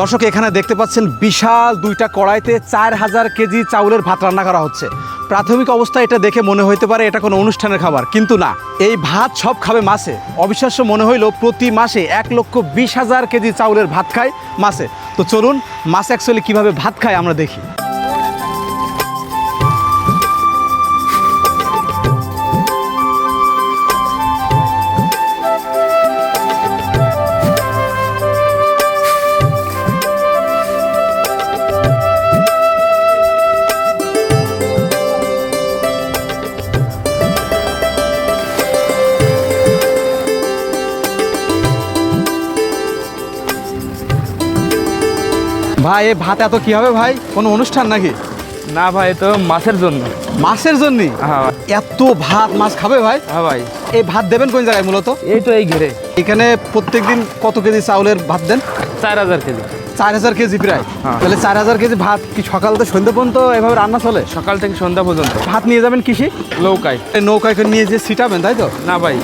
দর্শক, এখানে দেখতে পাচ্ছেন বিশাল দুইটা কড়াইতে চার হাজার কেজি চাউলের ভাত রান্না করা হচ্ছে। প্রাথমিক অবস্থায় এটা দেখে মনে হইতে পারে এটা কোনো অনুষ্ঠানের খাবার, কিন্তু না। এই ভাত সব খাবে মাসে অবিশ্বাস্য মনে হইল প্রতি মাসে এক লক্ষ বিশ হাজার কেজি চাউলের ভাত খায় মাসে তো চলুন মাসে অ্যাকচুয়ালি কীভাবে ভাত খায় আমরা দেখি। ভাই এই ভাত এত কি হবে ভাই? কোনো অনুষ্ঠান নাকি? না ভাই তো মাছের জন্য। মাছের জন্যই হ্যাঁ এত ভাত মাছ খাবে ভাই? হ্যাঁ ভাই। এই ভাত দেবেন কোন জায়গায় মূলত? এই তো এই ঘেরে। এখানে প্রত্যেকদিন কত কেজি চাউলের ভাত দেন? চার হাজার কেজি। চার হাজার কেজি প্রায়। হ্যাঁ। তাহলে চার হাজার কেজি ভাত কি সকাল থেকে সন্ধ্যা পর্যন্ত এভাবে রান্না চলে? সকাল থেকে সন্ধ্যা পর্যন্ত। ভাত নিয়ে যাবেন কৃষি? নৌকায়। এই নৌকায় নিয়ে যে সিটাবেন তাই তো? না ভাই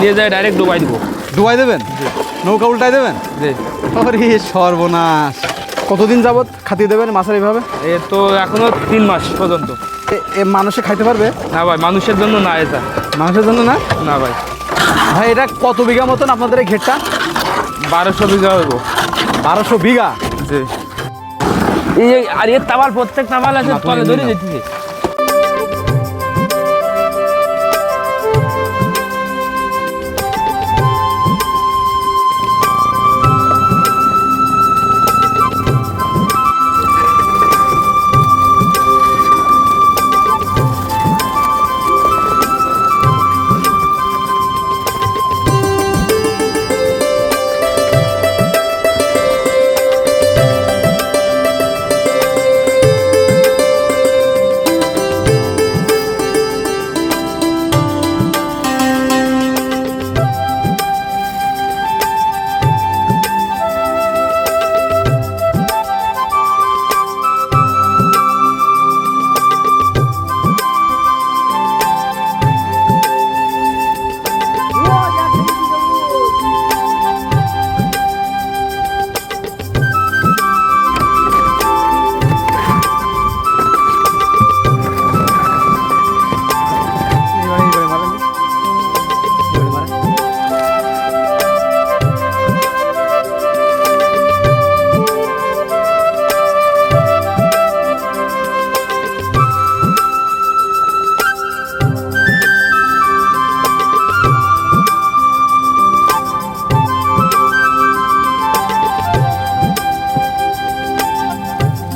নিয়ে যায় ডাইরেক্ট ডুবাই দেবো। ডুবাই দেবেন? নৌকা উল্টাই দেবেন? জি। সর্বনাশ। কতদিন যাবত খাতিয়ে দেবেন মাছের এইভাবে এ তো এখনও তিন মাস পর্যন্ত। এ- এ মানুষে খাইতে পারবে? না ভাই মানুষের জন্য না এটা। মানুষের জন্য না? না ভাই। ভাই এটা কত বিঘা মতন আপনাদের এই ঘেরটা বারোশো বিঘা হইব। বারোশো বিঘা? জি। এই আর এর তামাল প্রত্যেক তামাল আছে তলে ধরে যেতেছে।